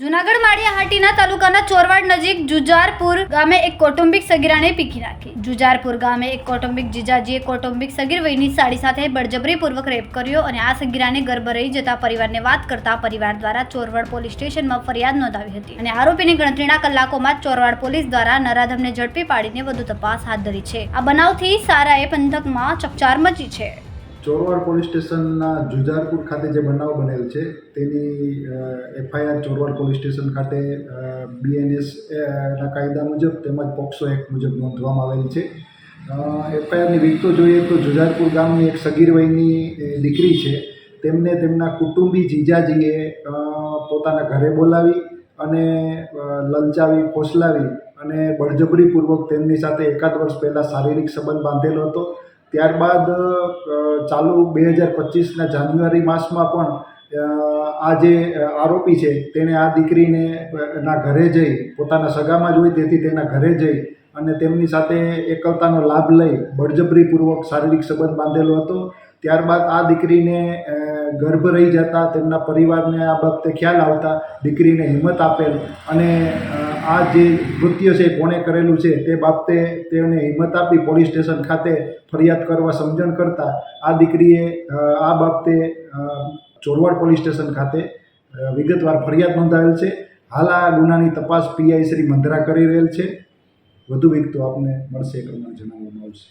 જુનાગઢ માળિયાહાટીના તાલુકાના ચોરવાડ નજીક જુજારપુર ગામે એક કૌટુંબિક સગીરાને પીકી નાખી. જુજારપુર ગામે એક કૌટુંબિક જીજાજીએ કૌટુંબિક સગીર વયની સાડી સાથે બળજબરીપૂર્વક રેપ કર્યો અને આ સગીરાને ગર્ભ રહી જતા પરિવારને વાત કરતા પરિવાર દ્વારા ચોરવાડ પોલીસ સ્ટેશનમાં ફરિયાદ નોંધાવી હતી અને આરોપીની ગણતરીના કલાકોમાં ચોરવાડ પોલીસ દ્વારા નરાધમને ઝડપી પાડીને વધુ તપાસ હાથ ધરી છે. આ બનાવથી સારાએ પંથકમાં ચકચાર મચી છે. ચોરવાડ પોલીસ સ્ટેશનના જુજારપુર ખાતે જે બનાવ બનેલ છે, તેની એફઆઈઆર ચોરવાડ પોલીસ સ્ટેશન ખાતે બીએનએસ ના કાયદા મુજબ તેમજ પોક્સો એક્ટ મુજબ નોંધવામાં આવેલ છે. એફઆઈઆરની વિગતો જોઈએ તો જુજારપુર ગામની એક સગીર વયની દીકરી છે. તેમને તેમના કુટુંબી જીજાજીએ પોતાના ઘરે બોલાવી અને લલચાવી, ફોસલાવી અને બળજબરીપૂર્વક તેમની સાથે એકાદ વર્ષ પહેલાં શારીરિક સંબંધ બાંધેલો હતો. ત્યારબાદ ચાલુ બે હજાર પચીસના જાન્યુઆરી માસમાં પણ આ જે આરોપી છે, તેણે આ દીકરીને ના ઘરે જઈ, પોતાના સગામાં જ હોય તેથી તેના ઘરે જઈ અને તેમની સાથે એકલતાનો લાભ લઈ બળજબરીપૂર્વક શારીરિક સંબંધ બાંધેલો હતો. ત્યારબાદ આ દીકરીને ગર્ભ રહી જતા તેમના પરિવારને આ બાબતે ખ્યાલ આવતા દીકરીને હિંમત આપેલ અને આ જે કૃત્ય છે, કોણે કરેલું છે, તે બાબતે તેમને હિંમત આપી પોલીસ સ્ટેશન ખાતે ફરિયાદ કરવા સમજણ કરતા આ દીકરીએ આ બાબતે ચોરવાડ પોલીસ સ્ટેશન ખાતે વિગતવાર ફરિયાદ નોંધાવેલ છે. હાલ આ ગુનાની તપાસ પીઆઈ શ્રી મંદરા કરી રહેલ છે. વધુ વિગતો આપને મળશે એ પ્રમાણે જણાવવામાં આવશે.